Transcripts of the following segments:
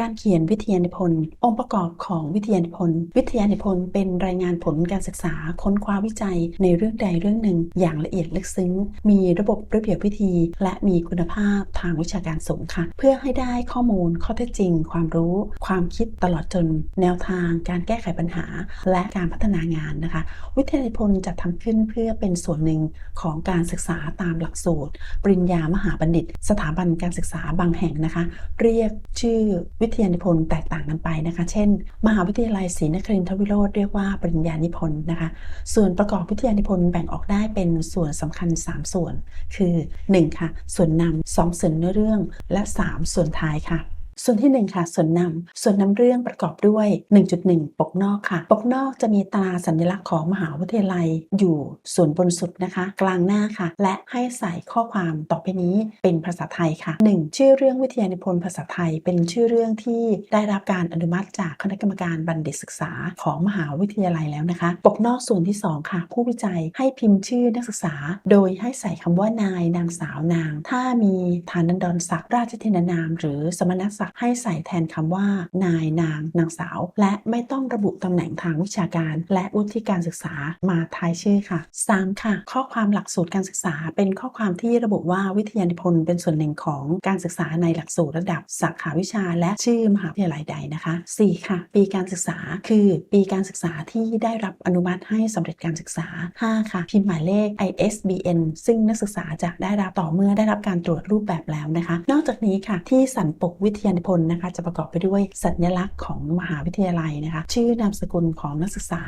การเขียนวิทยานิพนธ์องค์ประกอบของวิทยานิพนธ์วิทยานิพนธ์เป็นรายงานผลการศึกษาค้นคว้าวิจัยในเรื่องใดเรื่องหนึ่ง อย่างละเอียดลึกซึ้ง มีระบบระเบียบวิธี และมีคุณภาพทางวิชาการสูงค่ะ เพื่อให้ได้ข้อมูลข้อเท็จจริง ความรู้ ความคิดตลอดจน แนวทาง การแก้ไขปัญหา และการพัฒนางานนะคะ วิทยานิพนธ์จะทำขึ้นเพื่อเป็นส่วนหนึ่งของการศึกษาตามหลักสูตร ปริญญามหาบัณฑิต สถาบันการศึกษาบางแห่งนะคะ เรียกชื่อวิทยานิพนธ์แตกต่างกันไปนะคะ เช่น มหาวิทยาลัยศรีนครินทรวิโรธเรียกว่าปริญญานิพนธ์นะคะ ส่วนประกอบวิทยานิพนธ์แบ่งออกได้เป็นส่วนสำคัญ 3 ส่วน คือ 1 ค่ะ ส่วนนำ2ส่วนเนื้อเรื่อง และ 3 ส่วนท้ายค่ะ ส่วนที่ 1 ค่ะ ส่วนนำส่วนนำเรื่องประกอบด้วย 1.1 ปกนอกค่ะ ปกนอกจะมีตราสัญลักษณ์ของมหาวิทยาลัยอยู่ส่วนบนสุดนะคะ กลางหน้าค่ะ และให้ใส่ข้อความต่อไปนี้เป็นภาษาไทยค่ะ 1. ชื่อเรื่องวิทยานิพนธ์ภาษาไทย เป็นชื่อเรื่องที่ได้รับการอนุมัติจากคณะกรรมการบัณฑิตศึกษาของมหาวิทยาลัยแล้วนะคะ ปกนอกส่วนที่ 2 ค่ะ ผู้วิจัยให้พิมพ์ชื่อนักศึกษา โดยให้ใส่คำว่านายนางสาวนาง ถ้ามีฐานันดรศักดิ์ราชเทนานาม หรือสมณศักดิ์ให้ใส่แทนคำว่า นายนาง นางสาว และไม่ต้องระบุตำแหน่งทางวิชาการ และวุฒิการศึกษามาท้ายชื่อค่ะ 3. ค่ะ ข้อความหลักสูตรการศึกษา เป็นข้อความที่ระบุว่าวิทยานิพนธ์เป็นส่วนหนึ่งของการศึกษาในหลักสูตรระดับสาขาวิชา และชื่อมหาวิทยาลัยใดนะคะ 4. ค่ะ ปีการศึกษาคือปีการศึกษาที่ได้รับอนุมัติให้สำเร็จการศึกษา 5. ค่ะ พิมพ์หมายเลข ISBN ซึ่งนักศึกษาจะได้รับต่อเมื่อได้รับการตรวจรูปแบบแล้วนะคะ นอกจากนี้ค่ะ ที่สันปกวิทยานพนธ์นะคะจะประกอบไปด้วยสัญลักษณ์ของมหาวิทยาลัยนะคะ ชื่อนามสกุลของนักศึกษา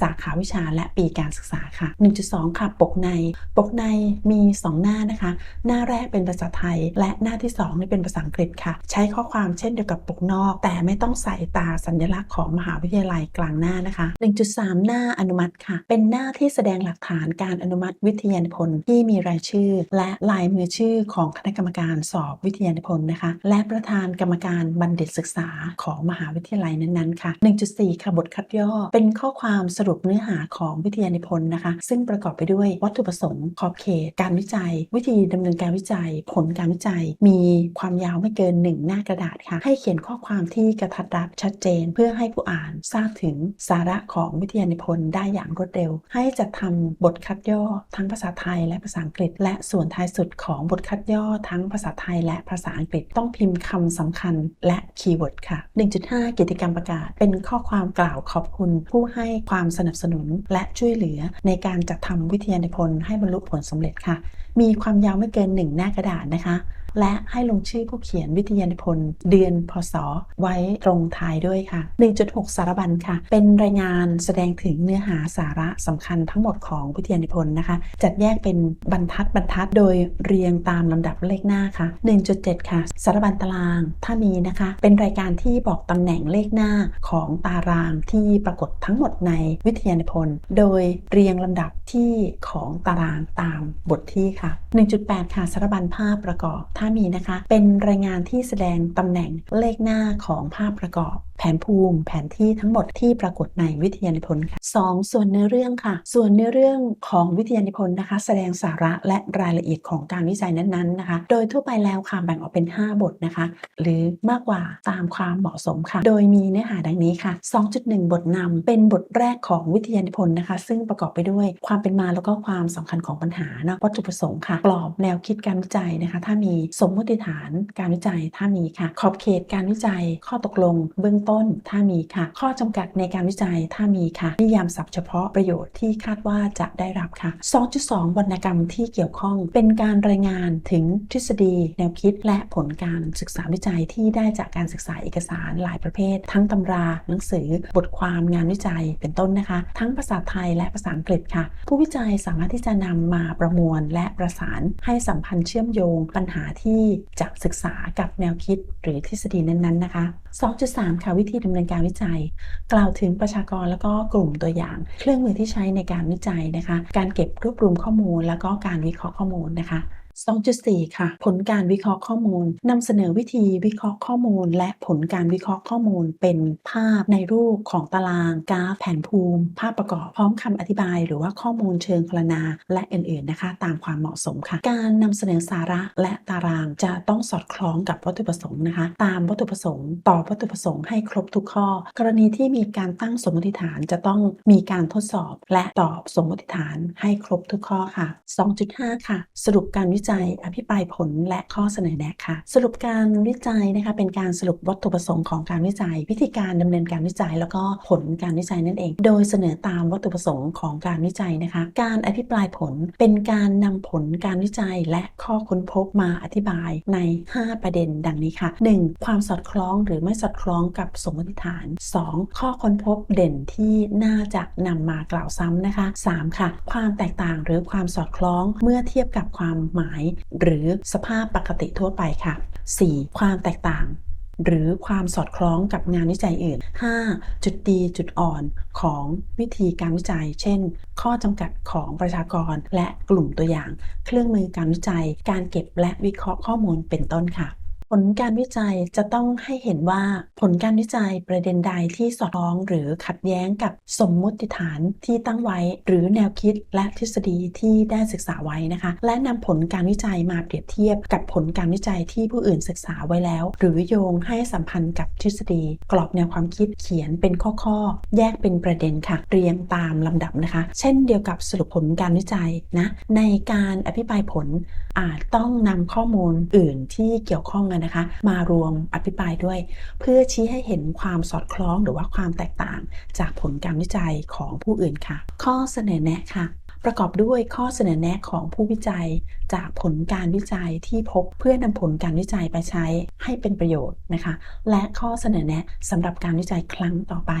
สาขาวิชาและปีการศึกษาค่ะ 1.2 ค่ะ ปกใน ปกในมี 2 หน้านะคะ หน้าแรกเป็นภาษาไทย และหน้าที่2นี่เป็นภาษาอังกฤษค่ะ ใช้ข้อความเช่นเดียวกับปกนอก แต่ไม่ต้องใส่ตาสัญลักษณ์ของมหาวิทยาลัยกลางหน้านะคะ 1.3 หน้าอนุมัติค่ะ เป็นหน้าที่แสดงหลักฐานการอนุมัติวิทยานิพนธ์ที่มีรายชื่อ และลายมือชื่อของคณะกรรมการสอบวิทยานิพนธ์นะคะ และประธานกรรมการบัณฑิตศึกษาของมหาวิทยาลัยนั้นๆค่ะ 1.4 ค่ะบทคัดย่อ เป็นข้อความสรุปเนื้อหาของวิทยานิพนธ์นะคะ ซึ่งประกอบไปด้วยวัตถุประสงค์ ขอบเขต การวิจัย วิธีดำเนินการวิจัย ผลการวิจัย มีความยาวไม่เกิน 1 หน้ากระดาษค่ะ ให้เขียนข้อความที่กระทัดรัดชัดเจน เพื่อให้ผู้อ่านทราบถึงสาระของวิทยานิพนธ์ได้อย่างรวดเร็ว ให้จัดทำบทคัดย่อทั้งภาษาไทยและภาษาอังกฤษ และส่วนท้ายสุดของบทคัดย่อทั้งภาษาไทยและภาษาอังกฤษต้องพิมพ์คำสำคัญำคัญและคีย์เวิร์ดค่ะ 1.5 กิจกรรมประกาศ เป็นข้อความกล่าวขอบคุณผู้ให้ความสนับสนุนและช่วยเหลือในการจัดทำวิทยานิพนธ์ให้บรรลุผลสำเร็จค่ะ มีความยาวไม่เกิน 1 หน้ากระดาษนะคะ และให้ลงชื่อผู้เขียนวิทยานิพนธ์เดือนพศ ไว้ตรงท้ายด้วยค่ะ 1.6 สารบัญค่ะ เป็นรายงานแสดงถึงเนื้อหาสาระสำคัญทั้งหมดของวิทยานิพนธ์นะคะ จัดแยกเป็นบรรทัดบรรทัดโดยเรียงตามลำดับเลขหน้าค่ะ 1.7 ค่ะ สารบัญตารางถ้ามีนะคะ เป็นรายการที่บอกตำแหน่งเลขหน้าของตารางที่ปรากฏทั้งหมดในวิทยานิพนธ์โดยเรียงลำดับที่ของตารางตามบทที่ค่ะ 1.8 ค่ะ สารบัญภาพประกอบถ้ามีนะคะ เป็นรายงานที่แสดงตำแหน่งเลขหน้าของภาพประกอบ แผนภูมิ แผนที่ทั้งหมดที่ปรากฏในวิทยานิพนธ์ค่ะ 2. ส่วนเนื้อเรื่องค่ะ ส่วนเนื้อเรื่องของวิทยานิพนธ์นะคะ แสดงสาระและรายละเอียดของการวิจัยนั้นๆนะคะ โดยทั่วไปแล้วค่ะแบ่งออกเป็น 5 บทนะคะ หรือมากกว่าตามความเหมาะสมค่ะ โดยมีเนื้อหาดังนี้ค่ะ 2.1 บทนำเป็นบทแรกของวิทยานิพนธ์นะคะ ซึ่งประกอบไปด้วยความเป็นมาแล้วก็ความสำคัญของปัญหาเนาะวัตถุประสงค์ค่ะกรอบแนวคิดการวิจัยนะคะ ถ้ามีสมมติฐานการวิจัยถ้ามีค่ะ ขอบเขตการวิจัยข้อตกลงเบื้องต้นถ้ามีค่ะ ข้อจำกัดในการวิจัยถ้ามีค่ะนิยามศัพท์เฉพาะประโยชน์ที่คาดว่าจะได้รับค่ะ 2.2 วรรณกรรมที่เกี่ยวข้อง เป็นการรายงานถึงทฤษฎี แนวคิด และผลการศึกษาวิจัยที่ได้จากการศึกษาเอกสารหลายประเภท ทั้งตำรา หนังสือ บทความงานวิจัยเป็นต้นนะคะ ทั้งภาษาไทยและภาษาอังกฤษค่ะ ผู้วิจัยสามารถที่จะนำมาประมวลและประสานให้สัมพันธ์เชื่อมโยง ปัญหาที่จะศึกษากับแนวคิดหรือทฤษฎีนั้นๆนะคะ 2.3 ค่ะวิธีดำเนินการวิจัย กล่าวถึงประชากรแล้วก็กลุ่มตัวอย่าง เครื่องมือที่ใช้ในการวิจัยนะคะ การเก็บรวบรวมข้อมูลแล้วก็การวิเคราะห์ข้อมูลนะคะ 2.4 ค่ะ ผลการวิเคราะห์ข้อมูลนำเสนอวิธีวิเคราะห์ข้อมูล และผลการวิเคราะห์ข้อมูล เป็นภาพในรูปของตาราง กราฟ แผนภูมิ ภาพประกอบพร้อมคำอธิบาย หรือว่าข้อมูลเชิงพรรณนา และอื่นๆนะคะ ตามความเหมาะสมค่ะ การนำเสนอสาระและตารางจะต้องสอดคล้องกับวัตถุประสงค์นะคะ ตามวัตถุประสงค์ตอบวัตถุประสงค์ให้ครบทุกข้อ กรณีที่มีการตั้งสมมติฐานจะต้องมีการทดสอบ และตอบสมมติฐานให้ครบทุกข้อค่ะ 2.5 ค่ะ สรุปการวิจัยอภิปรายผลและข้อเสนอแนะค่ะ สรุปการวิจัยนะคะเป็นการสรุปวัตถุประสงค์ของการวิจัย วิธีการดำเนินการวิจัย แล้วก็ผลการวิจัยนั่นเอง โดยเสนอตามวัตถุประสงค์ของการวิจัยนะคะ การอภิปรายผลเป็นการนำผลการวิจัยและข้อค้นพบมาอธิบายใน 5 ประเด็นดังนี้ค่ะ 1. ความสอดคล้องหรือไม่สอดคล้องกับสมมติฐาน 2. ข้อค้นพบเด่นที่น่าจะนำมากล่าวซ้ำนะคะ 3. ค่ะ ความแตกต่างหรือความสอดคล้องเมื่อเทียบกับความหมายหรือสภาพปกติทั่วไปค่ะ 4. ความแตกต่าง หรือความสอดคล้องกับงานวิจัยอื่น 5. จุดดีจุดอ่อนของวิธีการวิจัย เช่น ข้อจำกัดของประชากรและกลุ่มตัวอย่าง เครื่องมือการวิจัย การเก็บและวิเคราะห์ข้อมูลเป็นต้นค่ะ ผลการวิจัยจะต้องให้เห็นว่าผลการวิจัยประเด็นใดที่สอดคล้องหรือขัดแย้งกับสมมติฐานที่ตั้งไว้ หรือแนวคิดและทฤษฎีที่ได้ศึกษาไว้นะคะ และนำผลการวิจัยมาเปรียบเทียบกับผลการวิจัยที่ผู้อื่นศึกษาไว้แล้ว หรือโยงให้สัมพันธ์กับทฤษฎี กรอบแนวความคิดเขียนเป็นข้อๆ แยกเป็นประเด็นค่ะ เรียงตามลำดับนะคะ เช่นเดียวกับสรุปผลการวิจัยนะในการอภิปรายผลอาจต้องนำข้อมูลอื่นที่เกี่ยวข้องกันนะคะ มารวมอภิปรายด้วย เพื่อชี้ให้เห็นความสอดคล้องหรือว่าความแตกต่างจากผลการวิจัยของผู้อื่นค่ะ ข้อเสนอแนะค่ะประกอบด้วยข้อเสนอแนะของผู้วิจัย จากผลการวิจัยที่พบเพื่อนำผลการวิจัยไปใช้ให้เป็นประโยชน์นะคะ และข้อเสนอแนะสำหรับการวิจัยครั้งต่อไป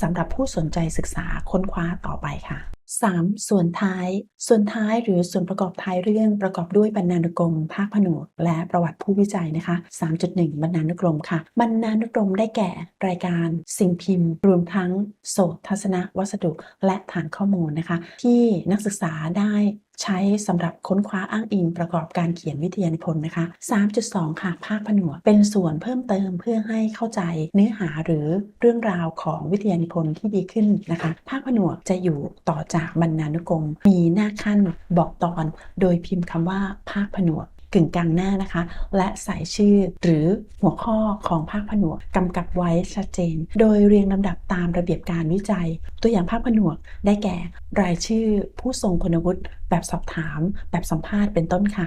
สำหรับผู้สนใจศึกษาค้นคว้าต่อไปค่ะ 3. ส่วนท้าย ส่วนท้ายหรือส่วนประกอบท้ายเรื่องประกอบด้วยบรรณานุกรม ภาคผนวก และประวัติผู้วิจัยนะคะ 3.1 บรรณานุกรมค่ะ บรรณานุกรมได้แก่รายการ สิ่งพิมพ์ รวมทั้งโสตทัศนวัสดุ และฐานข้อมูลนะคะ ที่นักศึกษาได้ ใช้สำหรับค้นคว้าอ้างอิงประกอบการเขียนวิทยานิพนธ์นะคะ 3.2 ค่ะ ภาคผนวกเป็นส่วนเพิ่มเติมเพื่อให้เข้าใจเนื้อหาหรือเรื่องราวของวิทยานิพนธ์ที่ดีขึ้นนะคะ ภาคผนวกจะอยู่ต่อจากบรรณานุกรม มีหน้าขั้นบอกตอน โดยพิมพ์คำว่าภาคผนวก กึ่งกลางหน้านะคะ และใส่ชื่อหรือหัวข้อของภาคผนวกกำกับไว้ชัดเจน โดยเรียงลำดับตามระเบียบการวิจัย ตัวอย่างภาคผนวกได้แก่ รายชื่อผู้ทรงคุณวุฒิแบบสอบถาม แบบสัมภาษณ์เป็นต้นค่ะ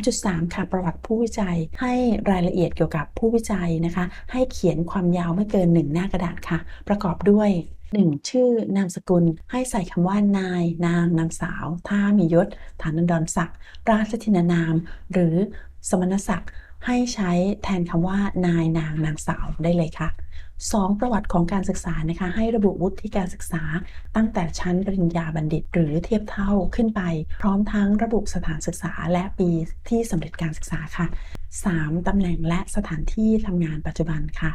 3.3 ค่ะ ประวัติผู้วิจัย ให้รายละเอียดเกี่ยวกับผู้วิจัยนะคะ ให้เขียนความยาวไม่เกิน 1 หน้ากระดาษค่ะ ประกอบด้วย 1. ชื่อนามสกุลให้ใส่คำว่านาย นางนางสาว ถ้ามียศ ฐานันดรศักดิ์ราชทินานาม หรือสมณศักดิ์ให้ใช้แทนคำว่านายนางนางสาวได้เลยค่ะ 2. ประวัติของการศึกษานะคะให้ระบุวุฒิการศึกษา ตั้งแต่ชั้นปริญญาบัณฑิต หรือเทียบเท่าขึ้นไป พร้อมทั้งระบุสถานศึกษาและปีที่สำเร็จการศึกษาค่ะ 3. ตำแหน่งและสถานที่ทำงานปัจจุบันค่ะ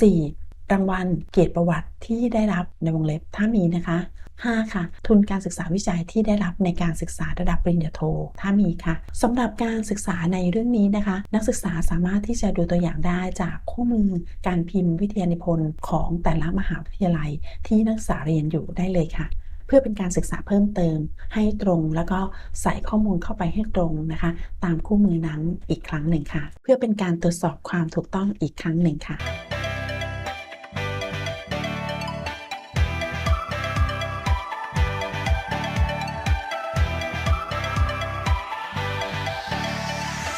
4. รางวัลเกียรติประวัติที่ได้รับในวงเล็บถ้ามีนะคะ 5. ค่ะ ทุนการศึกษาวิจัยที่ได้รับในการศึกษาระดับปริญญาโท ถ้ามีค่ะสำหรับการศึกษาในเรื่องนี้นะคะ นักศึกษาสามารถที่จะดูตัวอย่างได้จากคู่มือการพิมพ์วิทยานิพนธ์ของแต่ละมหาวิทยาลัยที่นักศึกษาเรียนอยู่ได้เลยค่ะ เพื่อเป็นการศึกษาเพิ่มเติม ให้ตรงแล้วก็ใส่ข้อมูลเข้าไปให้ตรงนะคะ ตามคู่มือนั้นอีกครั้งหนึ่งค่ะ เพื่อเป็นการตรวจสอบความถูกต้องอีกครั้งหนึ่งค่ะ